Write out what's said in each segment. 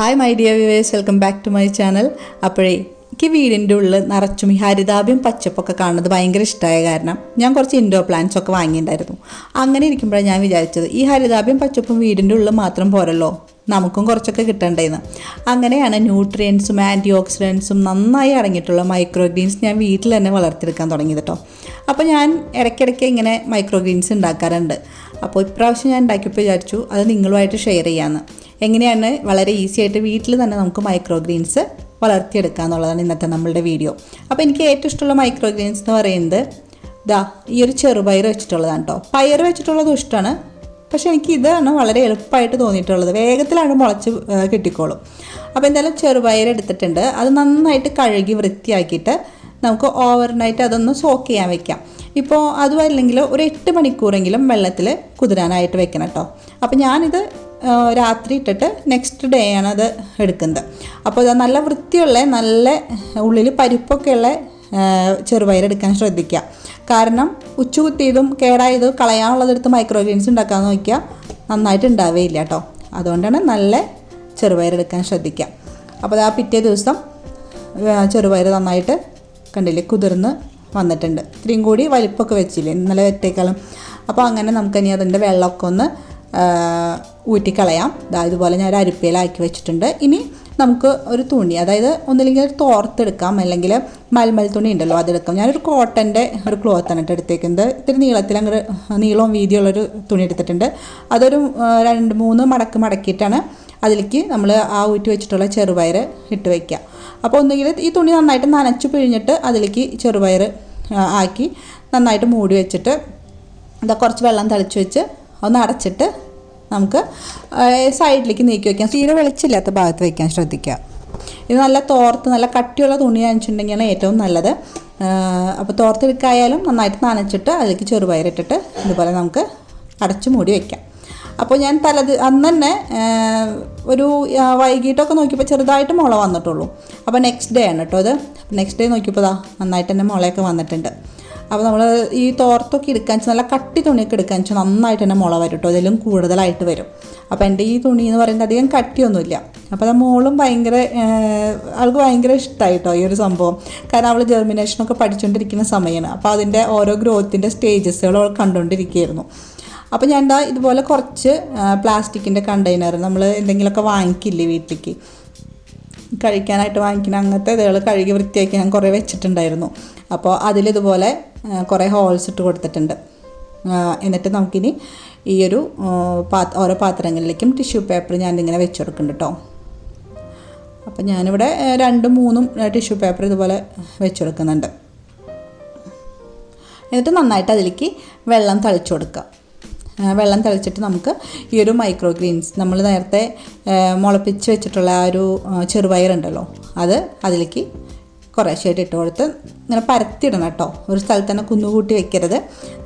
Hi my dear viewers welcome back to my channel അപ്പോഴേ എനിക്ക് വീടിന്റെ ഉള്ളിൽ നിറച്ചും ഈ ഹരിതാഭ്യം പച്ചപ്പൊക്കെ കാണുന്നത് ഭയങ്കര ഇഷ്ടമായ കാരണം ഞാൻ കുറച്ച് ഇൻഡോർ പ്ലാന്റ്സ് ഒക്കെ വാങ്ങിയിട്ടുണ്ടായിരുന്നു. അങ്ങനെ ഇരിക്കുമ്പോഴാണ് ഞാൻ വിചാരിച്ചത് ഈ ഹരിതാഭ്യം പച്ചപ്പും വീടിന്റെ ഉള്ളിൽ മാത്രം പോരല്ലോ. നമുക്കും കുറച്ചൊക്കെ കിട്ടണ്ടേന്ന്. അങ്ങനെയാണ് ന്യൂട്രിയൻസും ആന്റി ഓക്സിഡൻസും നന്നായി അടങ്ങിയിട്ടുള്ള മൈക്രോ ഗ്രീൻസ് ഞാൻ വീട്ടിൽ തന്നെ വളർത്തിയെടുക്കാൻ തുടങ്ങിയത് കേട്ടോ അപ്പോൾ ഞാൻ ഇടയ്ക്കിടയ്ക്ക് ഇങ്ങനെ മൈക്രോ ഗ്രീൻസ് ഉണ്ടാക്കാറുണ്ട്. അപ്പോൾ ഇപ്രാവശ്യം ഞാൻ ഉണ്ടാക്കിയപ്പോൾ വിചാരിച്ചു അത് നിങ്ങളുമായിട്ട് ഷെയർ ചെയ്യാമെന്ന് എങ്ങനെയാണ് വളരെ ഈസി ആയിട്ട് വീട്ടിൽ തന്നെ നമുക്ക് മൈക്രോ ഗ്രീൻസ് വളർത്തിയെടുക്കുക എന്നുള്ളതാണ് ഇന്നത്തെ നമ്മളുടെ വീഡിയോ അപ്പോൾ എനിക്ക് ഏറ്റവും ഇഷ്ടമുള്ള മൈക്രോ ഗ്രീൻസ് എന്ന് പറയുന്നത് ഇതാ ഈ ഒരു ചെറുപയർ വെച്ചിട്ടുള്ളതാണ് കേട്ടോ പയർ വെച്ചിട്ടുള്ളതും ഇഷ്ടമാണ്. പക്ഷേ എനിക്ക് ഇതാണ് വളരെ എളുപ്പമായിട്ട് തോന്നിയിട്ടുള്ളത്. വേഗത്തിലാണ് മുളച്ച് കിട്ടിക്കോളും. അപ്പോൾ എന്തായാലും ചെറുപയർ എടുത്തിട്ടുണ്ട്. അത് നന്നായിട്ട് കഴുകി വൃത്തിയാക്കിയിട്ട് നമുക്ക് ഓവർനൈറ്റ് അതൊന്ന് സോക്ക് ചെയ്യാൻ വെക്കാം. ഇപ്പോൾ അതും അല്ലെങ്കിൽ ഒരു എട്ട് മണിക്കൂറെങ്കിലും വെള്ളത്തിൽ കുതിരാനായിട്ട് വെക്കണം കേട്ടോ അപ്പോൾ ഞാനിത് രാത്രി ഇട്ടിട്ട് നെക്സ്റ്റ് ഡേ ആണ് അത് എടുക്കുന്നത്. അപ്പോൾ ഇത് നല്ല വൃത്തിയുള്ള നല്ല ഉള്ളിൽ പരിപ്പൊക്കെയുള്ള ചെറുപയർ എടുക്കാൻ ശ്രദ്ധിക്കുക. കാരണം ഉച്ചകുത്തിയതും കേടായതും കളയാനുള്ളതെടുത്ത് മൈക്രോ ഗ്രീൻസ് ഉണ്ടാക്കാൻ നോക്കിയാൽ നന്നായിട്ട് ഉണ്ടാവുകയില്ല കേട്ടോ. അതുകൊണ്ടാണ് നല്ല ചെറുപയർ എടുക്കാൻ ശ്രദ്ധിക്കുക. അപ്പോൾ ആ പിറ്റേ ദിവസം ചെറുപയർ നന്നായിട്ട് കണ്ടില്ലേ കുതിർന്ന് വന്നിട്ടുണ്ട്. ഇത്രയും കൂടി വലിപ്പമൊക്കെ വെച്ചില്ലേ ഇന്നലെ വെറ്റേക്കാളും അപ്പോൾ അങ്ങനെ നമുക്കിനി അതിന്റെ വെള്ളമൊക്കെ ഒന്ന് ഊറ്റിക്കളയാം. ദാ ഇതുപോലെ ഞാൻ ഒരു അരിപ്പയിലാക്കി വെച്ചിട്ടുണ്ട്. ഇനി നമുക്ക് ഒരു തുണി അതായത് ഒന്നില്ലെങ്കിൽ തോർത്തെടുക്കാം അല്ലെങ്കിൽ മൽമൽ തുണി ഉണ്ടല്ലോ അതെടുക്കാം. ഞാനൊരു കോട്ടന്റെ ഒരു ക്ലോത്താണ് കേട്ടോ എടുത്തേക്കുന്നത്. ഇത്തിരി നീളത്തിൽ അങ്ങോട്ട് നീളവും വീതിയുള്ളൊരു തുണി എടുത്തിട്ടുണ്ട്. അതൊരു രണ്ട് മൂന്ന് മടക്ക് മടക്കിയിട്ടാണ് അതിലേക്ക് നമ്മൾ ആ ഊറ്റി വെച്ചിട്ടുള്ള ചെറുപയർ ഇട്ട് വയ്ക്കുക അപ്പോൾ ഒന്നുകിൽ ഈ തുണി നന്നായിട്ട് നനച്ച് പിഴിഞ്ഞിട്ട് അതിലേക്ക് ചെറുപയർ ആക്കി നന്നായിട്ട് മൂടി വെച്ചിട്ട് ഇതാ കുറച്ച് വെള്ളം തളിച്ച് വെച്ച് ഒന്ന് അടച്ചിട്ട് നമുക്ക് സൈഡിലേക്ക് നീക്കി വയ്ക്കാം തീരെ വെളിച്ചില്ലാത്ത ഭാഗത്ത് വയ്ക്കാൻ ശ്രദ്ധിക്കുക. ഇത് നല്ല തോർത്ത് നല്ല കട്ടിയുള്ള തുണി നനച്ചിട്ടുണ്ടെങ്കിലാണ് ഏറ്റവും നല്ലത്. അപ്പോൾ തോർത്തെടുക്കായാലും നന്നായിട്ട് നനച്ചിട്ട് അതിലേക്ക് ചെറുപയറിട്ടിട്ട് ഇതുപോലെ നമുക്ക് അടച്ചു മൂടി വയ്ക്കാം അപ്പോൾ ഞാൻ തലത് അന്ന് തന്നെ ഒരു വൈകിട്ടൊക്കെ നോക്കിയപ്പോൾ ചെറുതായിട്ട് മുള വന്നിട്ടുള്ളൂ. അപ്പോൾ നെക്സ്റ്റ് ഡേ ആണ് കേട്ടോ അത് നെക്സ്റ്റ് ഡേ നോക്കിയപ്പോൾ ദാ നന്നായിട്ട് തന്നെ മുളയൊക്കെ വന്നിട്ടുണ്ട്. അപ്പോൾ നമ്മൾ ഈ തോർത്തൊക്കെ എടുക്കാൻ വെച്ചാൽ നല്ല കട്ടി തുണിയൊക്കെ എടുക്കാൻ വെച്ചാൽ നന്നായിട്ട് തന്നെ മുള വരും കേട്ടോ അതിലും കൂടുതലായിട്ട് വരും. അപ്പോൾ എന്റെ ഈ തുണി എന്ന് പറയുന്നത് അധികം കട്ടിയൊന്നുമില്ല. അപ്പോൾ അത് മോളും ഭയങ്കര ആൾക്ക് ഭയങ്കര ഇഷ്ടമായി കേട്ടോ ഈ ഒരു സംഭവം. കാരണം അവൾ ജെർമിനേഷനൊക്കെ പഠിച്ചുകൊണ്ടിരിക്കുന്ന സമയമാണ് അപ്പോൾ അതിന്റെ ഓരോ ഗ്രോത്തിന്റെ സ്റ്റേജസുകൾ അവൾ കണ്ടുകൊണ്ടിരിക്കുകയായിരുന്നു അപ്പോൾ ഞാൻ എന്താ ഇതുപോലെ കുറച്ച് പ്ലാസ്റ്റിക്കിന്റെ കണ്ടെയ്നർ നമ്മൾ എന്തെങ്കിലുമൊക്കെ വാങ്ങിക്കില്ലേ വീട്ടിലേക്ക്? കഴിക്കാനായിട്ട് വാങ്ങിക്കുന്ന അങ്ങനത്തെ ഇതുകൾ കഴുകി വൃത്തിയാക്കി ഞാൻ കുറേ വെച്ചിട്ടുണ്ടായിരുന്നു. അപ്പോൾ അതിലിതുപോലെ കുറേ ഹോൾസ് ഇട്ട് കൊടുത്തിട്ടുണ്ട്. എന്നിട്ട് നമുക്കിനി ഈ ഒരു പാ- ഓരോ പാത്രങ്ങളിലേക്കും ടിഷ്യൂ പേപ്പർ ഞാനിങ്ങനെ വെച്ച് കൊടുക്കുന്നുണ്ട് കേട്ടോ അപ്പം ഞാനിവിടെ രണ്ടും മൂന്നും ടിഷ്യൂ പേപ്പർ ഇതുപോലെ വെച്ച് കൊടുക്കുന്നുണ്ട് എന്നിട്ട് നന്നായിട്ട് അതിലേക്ക് വെള്ളം തളിച്ചു കൊടുക്കുക വെള്ളം തളിച്ചിട്ട് നമുക്ക് ഈ ഒരു മൈക്രോ ഗ്രീൻസ് നമ്മൾ നേരത്തെ മുളപ്പിച്ച് വെച്ചിട്ടുള്ള ആ ഒരു ചെറുപയറുണ്ടല്ലോ അത് അതിലേക്ക് കുറേശ്ശായിട്ട് ഇട്ട് കൊടുത്ത് ഇങ്ങനെ പരത്തിയിടണം കേട്ടോ. ഒരു സ്ഥലത്ത് തന്നെ കുന്നുകൂട്ടി വെക്കരുത്.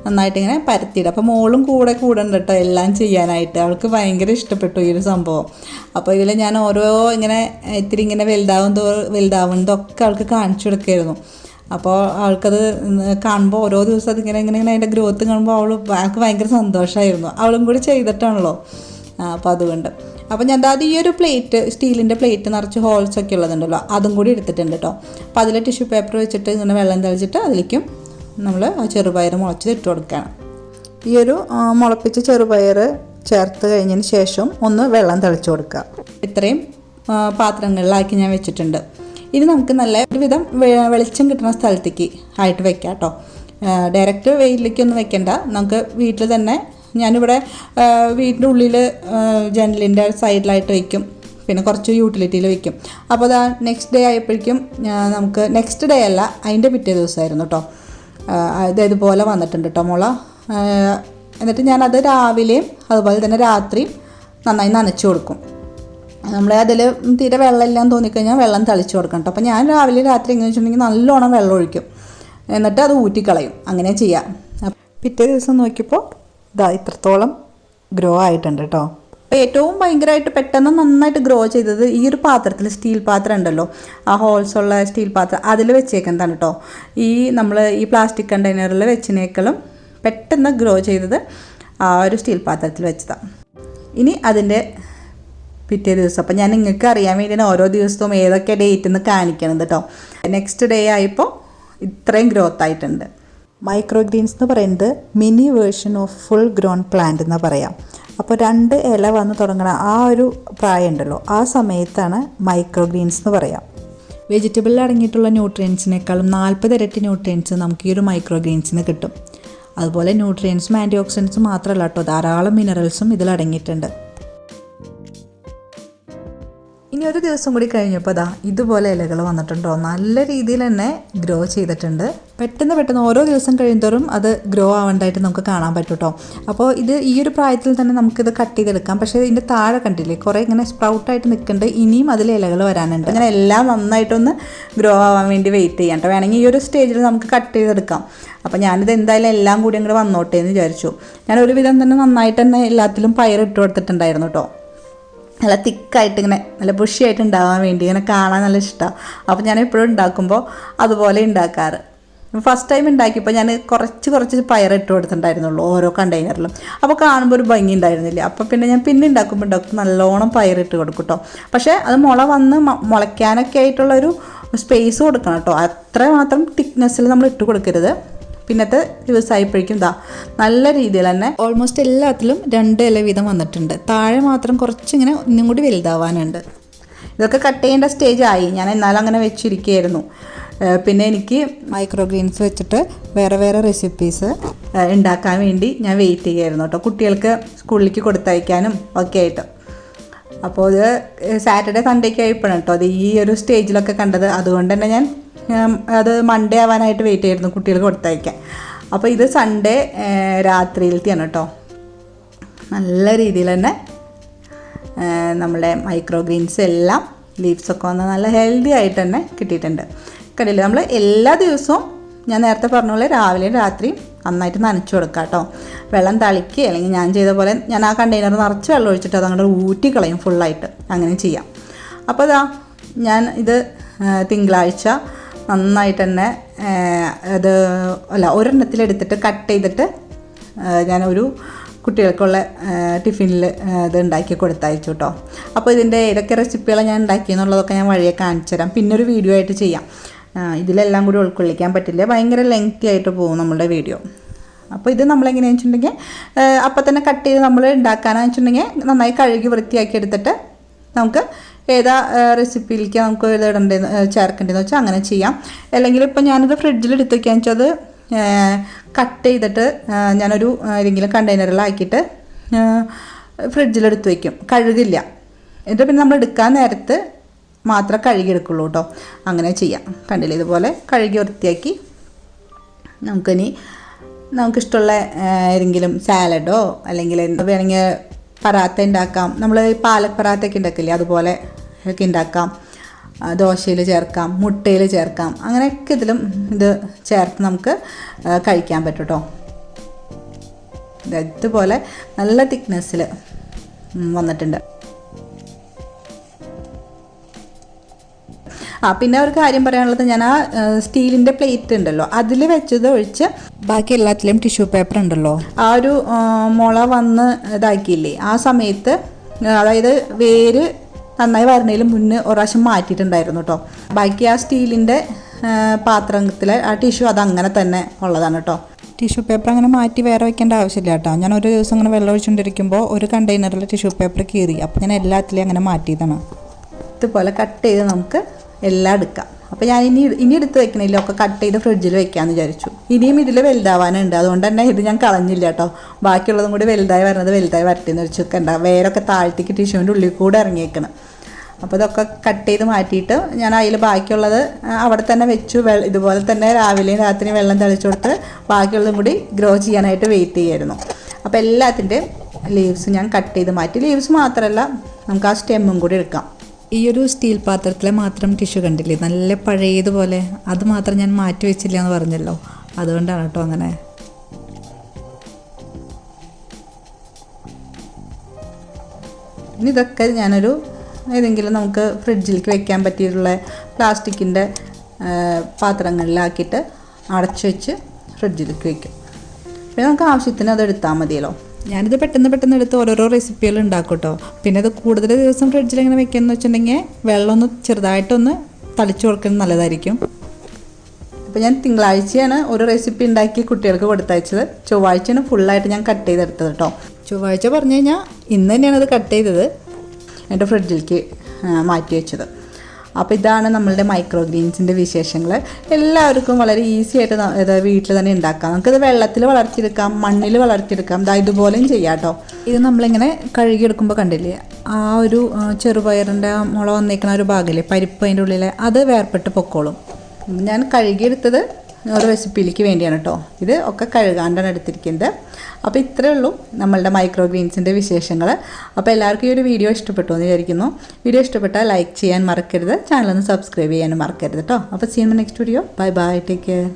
നന്നായിട്ട് ഇങ്ങനെ പരത്തിയിടും. അപ്പോൾ മോളും കൂടെ കൂടണ്ട കേട്ടോ എല്ലാം ചെയ്യാനായിട്ട്. അവൾക്ക് ഭയങ്കര ഇഷ്ടപ്പെട്ടു ഈ ഒരു സംഭവം. അപ്പോൾ ഇതിൽ ഞാൻ ഓരോ ഇങ്ങനെ ഇത്തിരി ഇങ്ങനെ വലുതാവും വലുതാവുന്നതൊക്കെ അവൾക്ക് കാണിച്ചു കൊടുക്കുമായിരുന്നു അപ്പോൾ അവൾക്കത് കാണുമ്പോൾ ഓരോ ദിവസം അതിങ്ങനെ ഇങ്ങനെ ഇങ്ങനെ അതിന്റെ ഗ്രോത്ത് കാണുമ്പോൾ അവൾ അവൾക്ക് ഭയങ്കര സന്തോഷമായിരുന്നു അവളും കൂടി ചെയ്തിട്ടാണല്ലോ. അപ്പോൾ അതുകൊണ്ട്. അപ്പോൾ ഞാൻ അത് ഈ ഒരു പ്ലേറ്റ് സ്റ്റീലിന്റെ പ്ലേറ്റ് നിറച്ച് ഹോൾസ് ഒക്കെ ഉള്ളതുണ്ടല്ലോ അതും കൂടി എടുത്തിട്ടുണ്ട് കേട്ടോ അപ്പോൾ അതിൽ ടിഷ്യൂ പേപ്പർ വെച്ചിട്ട് ഇങ്ങനെ വെള്ളം തളിച്ചിട്ട് അതിലേക്കും നമ്മൾ ആ ചെറുപയർ മുളച്ച് ഇട്ട് കൊടുക്കണം. ഈ ഒരു മുളപ്പിച്ച ചെറുപയർ ചേർത്ത് കഴിഞ്ഞതിന് ശേഷം ഒന്ന് വെള്ളം തളിച്ചു കൊടുക്കുക. ഇത്രയും പാത്രങ്ങളിലാക്കി ഞാൻ വെച്ചിട്ടുണ്ട്. ഇനി നമുക്ക് നല്ല ഒരുവിധം വെളിച്ചം കിട്ടുന്ന സ്ഥലത്തേക്ക് ആയിട്ട് വെക്കാം കേട്ടോ ഡയറക്റ്റ് വെയിലേക്കൊന്നും വെക്കണ്ട. നമുക്ക് വീട്ടിൽ തന്നെ ഞാനിവിടെ വീടിന്റെ ഉള്ളിൽ ജനലിന്റെ സൈഡിലായിട്ട് വയ്ക്കും പിന്നെ കുറച്ച് യൂട്ടിലിറ്റിയിൽ വയ്ക്കും അപ്പോൾ അതാ നെക്സ്റ്റ് ഡേ ആയപ്പോഴേക്കും നമുക്ക് നെക്സ്റ്റ് ഡേ അല്ല അതിന്റെ പിറ്റേ ദിവസമായിരുന്നു കേട്ടോ ഇത് ഇതുപോലെ വന്നിട്ടുണ്ട് കേട്ടോ മുള. എന്നിട്ട് ഞാനത് രാവിലെയും അതുപോലെ തന്നെ രാത്രിയും നന്നായി നനച്ചു കൊടുക്കും. നമ്മൾ അതിൽ തീരെ വെള്ളമില്ലാന്ന് തോന്നിക്കഴിഞ്ഞാൽ വെള്ളം തളിച്ച് കൊടുക്കണം കേട്ടോ അപ്പോൾ ഞാൻ രാവിലെ രാത്രി എങ്ങനെ വെച്ചിട്ടുണ്ടെങ്കിൽ നല്ലോണം വെള്ളം ഒഴിക്കും. എന്നിട്ട് അത് ഊറ്റിക്കളയും. അങ്ങനെ ചെയ്യാം. പിറ്റേ ദിവസം നോക്കിയപ്പോൾ ഇതാ ഇത്രത്തോളം ഗ്രോ ആയിട്ടുണ്ട് കേട്ടോ ഏറ്റവും ഭയങ്കരമായിട്ട് പെട്ടെന്ന് നന്നായിട്ട് ഗ്രോ ചെയ്തത് ഈ ഒരു പാത്രത്തിൽ സ്റ്റീൽ പാത്രം ഉണ്ടല്ലോ. ആ ഹോൾസ് ഉള്ള സ്റ്റീൽ പാത്രം അതിൽ വെച്ചേക്കുന്നതാണ് കേട്ടോ ഈ നമ്മൾ ഈ പ്ലാസ്റ്റിക് കണ്ടെയ്നറിൽ വെച്ചതിനേക്കാളും പെട്ടെന്ന് ഗ്രോ ചെയ്തത് ആ ഒരു സ്റ്റീൽ പാത്രത്തിൽ വെച്ചതാണ് ഇനി അതിന്റെ പിറ്റേ ദിവസം. അപ്പം ഞാൻ നിങ്ങൾക്ക് അറിയാൻ വേണ്ടിയാണ് ഓരോ ദിവസവും ഏതൊക്കെ ഡേറ്റ് എന്ന് കാണിക്കണത് കേട്ടോ നെക്സ്റ്റ് ഡേ ആയപ്പോൾ ഇത്രയും ഗ്രോത്ത് ആയിട്ടുണ്ട്. മൈക്രോ ഗ്രീൻസ് എന്ന് പറയുന്നത് mini version of full grown plant എന്ന് പറയാം. അപ്പോൾ രണ്ട് ഇല വന്ന് തുടങ്ങുന്ന ആ ഒരു പ്രായം ഉണ്ടല്ലോ ആ സമയത്താണ് മൈക്രോ ഗ്രീൻസ് എന്ന് പറയാം. വെജിറ്റബിളിൽ അടങ്ങിയിട്ടുള്ള ന്യൂട്രിയൻസിനേക്കാളും നാൽപ്പത് ഇരട്ടി ന്യൂട്രിയൻസ് നമുക്ക് ഈ ഒരു മൈക്രോ ഗ്രീൻസിന് കിട്ടും. അതുപോലെ ന്യൂട്രിയൻസും ആന്റി ഓക്സിഡൻസും മാത്രമല്ല കേട്ടോ ധാരാളം മിനറൽസും ഇതിൽ അടങ്ങിയിട്ടുണ്ട്. ഇനി ഒരു ദിവസം കൂടി കഴിഞ്ഞപ്പോൾ അതാ ഇതുപോലെ ഇലകൾ വന്നിട്ടുണ്ടോ? നല്ല രീതിയിൽ തന്നെ ഗ്രോ ചെയ്തിട്ടുണ്ട്. പെട്ടെന്ന് പെട്ടെന്ന് ഓരോ ദിവസം കഴിയുന്തോറും അത് ഗ്രോ ആവേണ്ടതായിട്ട് നമുക്ക് കാണാൻ പറ്റും കേട്ടോ അപ്പോൾ ഇത് ഈ ഒരു പ്രായത്തിൽ തന്നെ നമുക്കിത് കട്ട് ചെയ്തെടുക്കാം. പക്ഷേ ഇതിന്റെ താഴെ കണ്ടില്ലേ കുറേ ഇങ്ങനെ സ്പ്രൗട്ടായിട്ട് നിൽക്കുന്നുണ്ട് ഇനിയും അതിൽ ഇലകൾ വരാനുണ്ട്. അങ്ങനെ എല്ലാം നന്നായിട്ടൊന്ന് ഗ്രോ ആവാൻ വേണ്ടി വെയിറ്റ് ചെയ്യാം കേട്ടോ വേണമെങ്കിൽ ഈ ഒരു സ്റ്റേജിൽ നമുക്ക് കട്ട് ചെയ്തെടുക്കാം. അപ്പോൾ ഞാനിത് എന്തായാലും എല്ലാം കൂടി അങ്ങോട്ട് വന്നോട്ടെ എന്ന് വിചാരിച്ചു. ഞാൻ ഒരുവിധം തന്നെ നന്നായിട്ട് തന്നെ എല്ലാത്തിലും പയർ ഇട്ട് കൊടുത്തിട്ടുണ്ടായിരുന്നു കേട്ടോ നല്ല തിക്കായിട്ട് ഇങ്ങനെ നല്ല ബുഷിയായിട്ട് ഉണ്ടാവാൻ വേണ്ടി ഇങ്ങനെ കാണാൻ നല്ല ഇഷ്ടമാണ് അപ്പോൾ ഞാൻ എപ്പോഴും ഉണ്ടാക്കുമ്പോൾ അതുപോലെ ഉണ്ടാക്കാറ്. ഫസ്റ്റ് ടൈം ഉണ്ടാക്കിയപ്പോൾ ഞാൻ കുറച്ച് കുറച്ച് പയർ ഇട്ട് കൊടുത്തിട്ടുണ്ടായിരുന്നുള്ളൂ ഓരോ കണ്ടെയ്നറിലും അപ്പോൾ കാണുമ്പോൾ ഒരു ഭംഗി ഉണ്ടായിരുന്നില്ല. അപ്പോൾ പിന്നെ ഞാൻ പിന്നെ ഉണ്ടാക്കുമ്പോൾ ഉണ്ടാക്കും നല്ലോണം പയർ ഇട്ട് കൊടുക്കും കേട്ടോ പക്ഷേ അത് മുള വന്ന് മുളയ്ക്കാനൊക്കെ ആയിട്ടുള്ളൊരു സ്പേസ് കൊടുക്കണം കേട്ടോ അത്ര മാത്രം തിക്നെസ്സിൽ നമ്മൾ ഇട്ട് കൊടുക്കരുത്. പിന്നത്തെ ദിവസമായപ്പോഴേക്കും ഇതാ നല്ല രീതിയിൽ തന്നെ ഓൾമോസ്റ്റ് എല്ലാത്തിലും രണ്ട് ഇല വീതം വന്നിട്ടുണ്ട്. താഴെ മാത്രം കുറച്ചിങ്ങനെ ഒന്നും കൂടി വലുതാവാനുണ്ട്. ഇതൊക്കെ കട്ട് ചെയ്യേണ്ട സ്റ്റേജ് ആയി. ഞാൻ എന്നാലും അങ്ങനെ വെച്ചിരിക്കുകയായിരുന്നു. പിന്നെ എനിക്ക് മൈക്രോ ഗ്രീൻസ് വെച്ചിട്ട് വേറെ വേറെ റെസിപ്പീസ് ഉണ്ടാക്കാൻ വേണ്ടി ഞാൻ വെയിറ്റ് ചെയ്യുമായിരുന്നു കേട്ടോ. കുട്ടികൾക്ക് സ്കൂളിലേക്ക് കൊടുത്തയക്കാനും ഒക്കെ ആയിട്ട്. അപ്പോൾ ഇത് സാറ്റർഡേ സൺഡേക്ക് ആയപ്പോഴാണ് കേട്ടോ. അത് ഈ ഒരു സ്റ്റേജിലൊക്കെ കണ്ടത്. അതുകൊണ്ട് തന്നെ ഞാൻ അത് മൺഡേ ആവാനായിട്ട് വെയിറ്റ് ചെയ്തിരുന്നു കുട്ടികൾക്ക് കൊടുത്തയക്കാൻ. അപ്പോൾ ഇത് സൺഡേ രാത്രിയിലത്തെയാണ് കേട്ടോ. നല്ല രീതിയിൽ തന്നെ നമ്മുടെ മൈക്രോ ഗ്രീൻസ് എല്ലാം ലീവ്സൊക്കെ വന്ന് നല്ല ഹെൽത്തി ആയിട്ട് തന്നെ കിട്ടിയിട്ടുണ്ട്. കണ്ടില്ലേ നമ്മൾ എല്ലാ ദിവസവും ഞാൻ നേരത്തെ പറഞ്ഞ പോലെ രാവിലെയും രാത്രിയും നന്നായിട്ട് നനച്ചു കൊടുക്കുക കേട്ടോ. വെള്ളം തളിക്കുക അല്ലെങ്കിൽ ഞാൻ ചെയ്ത പോലെ ഞാൻ ആ കണ്ടെയ്നർ നിറച്ച് വെള്ളം ഒഴിച്ചിട്ട് അത് അങ്ങോട്ട് ഊറ്റിക്കളയും ഫുള്ളായിട്ട് അങ്ങനെ ചെയ്യാം. അപ്പോൾ ഇതാ ഞാൻ ഇത് തിങ്കളാഴ്ച നന്നായിട്ട് തന്നെ അത് അല്ല ഒരെണ്ണത്തിലെടുത്തിട്ട് കട്ട് ചെയ്തിട്ട് ഞാനൊരു കുട്ടികൾക്കുള്ള ടിഫിനിൽ ഇത് ഉണ്ടാക്കി കൊടുത്തയച്ചു കേട്ടോ അപ്പോൾ ഇതിന്റെ ഏതൊക്കെ റെസിപ്പികളാണ് ഞാൻ ഉണ്ടാക്കിയെന്നുള്ളതൊക്കെ ഞാൻ വഴിയെ കാണിച്ചു തരാം പിന്നെ ഒരു വീഡിയോ ആയിട്ട് ചെയ്യാം. ഇതിലെല്ലാം കൂടി ഉൾക്കൊള്ളിക്കാൻ പറ്റില്ല. ഭയങ്കര ലെങ്തി ആയിട്ട് പോകും നമ്മുടെ വീഡിയോ. അപ്പോൾ ഇത് നമ്മളെങ്ങനെയാണെന്ന് വെച്ചിട്ടുണ്ടെങ്കിൽ അപ്പം തന്നെ കട്ട് ചെയ്ത് നമ്മൾ ഉണ്ടാക്കാനാണെന്ന് വെച്ചിട്ടുണ്ടെങ്കിൽ നന്നായി കഴുകി വൃത്തിയാക്കി എടുത്തിട്ട് നമുക്ക് ഏതാ റെസിപ്പിയിലേക്ക് നമുക്ക് ഇത് ഇടേണ്ടതെന്ന് ചേർക്കേണ്ടതെന്ന് വെച്ചാൽ അങ്ങനെ ചെയ്യാം. അല്ലെങ്കിൽ ഇപ്പം ഞാനിത് ഫ്രിഡ്ജിൽ എടുത്ത് വയ്ക്കാന്ന് വെച്ചാൽ അത് കട്ട് ചെയ്തിട്ട് ഞാനൊരു ഏതെങ്കിലും കണ്ടെയ്നറിലാക്കിയിട്ട് ഫ്രിഡ്ജിലെടുത്ത് വയ്ക്കും കഴുകില്ല. എന്നിട്ട് പിന്നെ നമ്മൾ എടുക്കാൻ നേരത്ത് മാത്രമേ കഴുകിയെടുക്കുള്ളൂ കേട്ടോ. അങ്ങനെ ചെയ്യാം. കണ്ടില്ലേ? ഇതുപോലെ കഴുകി വൃത്തിയാക്കി. നമുക്കിനി നമുക്കിഷ്ടമുള്ള ഏതെങ്കിലും സാലഡോ അല്ലെങ്കിൽ വേണമെങ്കിൽ പറാത്ത ഉണ്ടാക്കാം നമ്മൾ പാലക് പറാത്തയൊക്കെ ഉണ്ടാക്കില്ലേ അതുപോലെ ഒക്കെ ഉണ്ടാക്കാം ദോശയിൽ ചേർക്കാം മുട്ടയിൽ ചേർക്കാം. അങ്ങനെയൊക്കെ ഇതിലും ഇത് ചേർത്ത് നമുക്ക് കഴിക്കാൻ പറ്റും കേട്ടോ ഇതുപോലെ നല്ല തിക്നെസ്സിൽ വന്നിട്ടുണ്ട്. ആ പിന്നെ ഒരു കാര്യം പറയാനുള്ളത് ഞാൻ ആ സ്റ്റീലിന്റെ പ്ലേറ്റ് ഉണ്ടല്ലോ അതിൽ വെച്ചത് ഒഴിച്ച് ബാക്കി എല്ലാത്തിലും ടിഷ്യൂ പേപ്പർ ഉണ്ടല്ലോ? ആ ഒരു മുള വന്ന് ഇതാക്കിയില്ലേ ആ സമയത്ത് അതായത് വേര് നന്നായി വരണേൽ മുന്നേ ഒരു പ്രാവശ്യം മാറ്റിയിട്ടുണ്ടായിരുന്നു കേട്ടോ ബാക്കി ആ സ്റ്റീലിന്റെ പാത്രത്തിലെ ആ ടിഷ്യൂ അത് അങ്ങനെ തന്നെ ഉള്ളതാണ് കേട്ടോ ടിഷ്യൂ പേപ്പർ അങ്ങനെ മാറ്റി വേറെ വെക്കേണ്ട ആവശ്യമില്ല കേട്ടോ ഞാൻ ഒരു ദിവസം അങ്ങനെ വെള്ളം ഒഴിച്ചുകൊണ്ടിരിക്കുമ്പോൾ ഒരു കണ്ടെയ്നറിൽ ടിഷ്യൂ പേപ്പർ കീറി. അപ്പോൾ ഞാൻ എല്ലാത്തിലും അങ്ങനെ മാറ്റിയതാണ്. ഇതുപോലെ കട്ട് ചെയ്ത് നമുക്ക് എല്ലാം എടുക്കാം. അപ്പോൾ ഞാൻ ഇനി ഇനി എടുത്ത് വെക്കണില്ല. ഒക്കെ കട്ട് ചെയ്ത് ഫ്രിഡ്ജിൽ വെക്കാമെന്ന് വിചാരിച്ചു. ഇനിയും ഇതിൽ വലുതാവാനുണ്ട്. അതുകൊണ്ട് തന്നെ ഇത് ഞാൻ കളഞ്ഞില്ല കേട്ടോ ബാക്കിയുള്ളതും കൂടി വലുതായി വരുന്നത് വലുതായി വരട്ടെന്ന് വെച്ച് വെക്കണ്ട വേരൊക്കെ താഴ്ത്തിക്ക് ടിഷ്യൂവിന്റെ ഉള്ളിൽ കൂടെ ഇറങ്ങിയേക്കണം. അപ്പോൾ ഇതൊക്കെ കട്ട് ചെയ്ത് മാറ്റിയിട്ട് ഞാൻ അതിൽ ബാക്കിയുള്ളത് അവിടെ തന്നെ വെച്ചു. ഇതുപോലെ തന്നെ രാവിലെയും രാത്രിയും വെള്ളം തളിച്ചു കൊടുത്ത് ബാക്കിയുള്ളതും കൂടി ഗ്രോ ചെയ്യാനായിട്ട് വെയിറ്റ് ചെയ്യായിരുന്നു. അപ്പോൾ എല്ലാത്തിന്റെയും ലീവ്സ് ഞാൻ കട്ട് ചെയ്ത് മാറ്റി. ലീവ്സ് മാത്രമല്ല നമുക്ക് ആ സ്റ്റെമ്മും കൂടി എടുക്കാം. ഈ ഒരു സ്റ്റീൽ പാത്രത്തിലെ മാത്രം ടിഷ്യൂ കണ്ടില്ലേ? നല്ല പഴയതുപോലെ. അത് മാത്രം ഞാൻ മാറ്റി വെച്ചില്ല എന്ന് പറഞ്ഞല്ലോ. അതുകൊണ്ടാണ് കേട്ടോ അങ്ങനെ. ഇതൊക്കെ ഞാനൊരു ഏതെങ്കിലും നമുക്ക് ഫ്രിഡ്ജിലേക്ക് വെക്കാൻ പറ്റിയിട്ടുള്ള പ്ലാസ്റ്റിക്കിന്റെ പാത്രങ്ങളിലാക്കിയിട്ട് അടച്ചു വെച്ച് ഫ്രിഡ്ജിലേക്ക് വെക്കും. പിന്നെ നമുക്ക് ആവശ്യത്തിന് അത് എടുത്താൽ മതിയല്ലോ. ഞാനിത് പെട്ടെന്ന് പെട്ടെന്ന് എടുത്ത് ഓരോരോ റെസിപ്പികൾ ഉണ്ടാക്കും കേട്ടോ പിന്നെ അത് കൂടുതൽ ദിവസം ഫ്രിഡ്ജിൽ ഇങ്ങനെ വെക്കുകയെന്ന് വെച്ചിട്ടുണ്ടെങ്കിൽ വെള്ളം ഒന്ന് ചെറുതായിട്ടൊന്ന് തളിച്ചു കൊടുക്കുന്നത് നല്ലതായിരിക്കും. അപ്പോൾ ഞാൻ തിങ്കളാഴ്ചയാണ് ഒരു റെസിപ്പി ഉണ്ടാക്കി കുട്ടികൾക്ക് കൊടുത്തയച്ചത്. ചൊവ്വാഴ്ചയാണ് ഫുള്ളായിട്ട് ഞാൻ കട്ട് ചെയ്തെടുത്തത് കേട്ടോ ചൊവ്വാഴ്ച പറഞ്ഞു കഴിഞ്ഞാൽ ഇന്ന് തന്നെയാണ് അത് കട്ട് ചെയ്തത്. എന്റെ ഫ്രിഡ്ജിലേക്ക് മാറ്റി വെച്ചത്. അപ്പോൾ ഇതാണ് നമ്മളുടെ മൈക്രോ ഗ്രീൻസിന്റെ വിശേഷങ്ങൾ എല്ലാവർക്കും വളരെ ഈസി ആയിട്ട് ഇത് വീട്ടിൽ തന്നെ ഉണ്ടാക്കാം നമുക്ക് ഇത് വെള്ളത്തിൽ വളർത്തിയെടുക്കാം മണ്ണിൽ വളർത്തിയെടുക്കാം. ഇതാ ഇതുപോലെയും ചെയ്യാം കേട്ടോ ഇത് നമ്മളിങ്ങനെ കഴുകിയെടുക്കുമ്പോൾ കണ്ടില്ലേ ആ ഒരു ചെറുപയറിന്റെ മുള വന്നേക്കുന്ന ഒരു ഭാഗമില്ലേ പരിപ്പ് അതിന്റെ ഉള്ളിലെ അത് വേർപെട്ട് പൊക്കോളും. ഞാൻ കഴുകിയെടുത്തത് ഒരു റെസിപ്പിയിലേക്ക് വേണ്ടിയാണ് കേട്ടോ ഇത് ഒക്കെ കഴുകാണ്ടാണ് എടുത്തിരിക്കുന്നത്. അപ്പോൾ ഇത്രയേ ഉള്ളൂ നമ്മളുടെ മൈക്രോ ഗ്രീൻസിന്റെ വിശേഷങ്ങൾ അപ്പോൾ എല്ലാവർക്കും ഈ ഒരു വീഡിയോ ഇഷ്ടപ്പെട്ടു എന്ന് വിചാരിക്കുന്നു. വീഡിയോ ഇഷ്ടപ്പെട്ടാൽ ലൈക്ക് ചെയ്യാൻ മറക്കരുത്. ചാനലൊന്ന് സബ്സ്ക്രൈബ് ചെയ്യാനും മറക്കരുത് കേട്ടോ അപ്പോൾ see in next video bye bye take care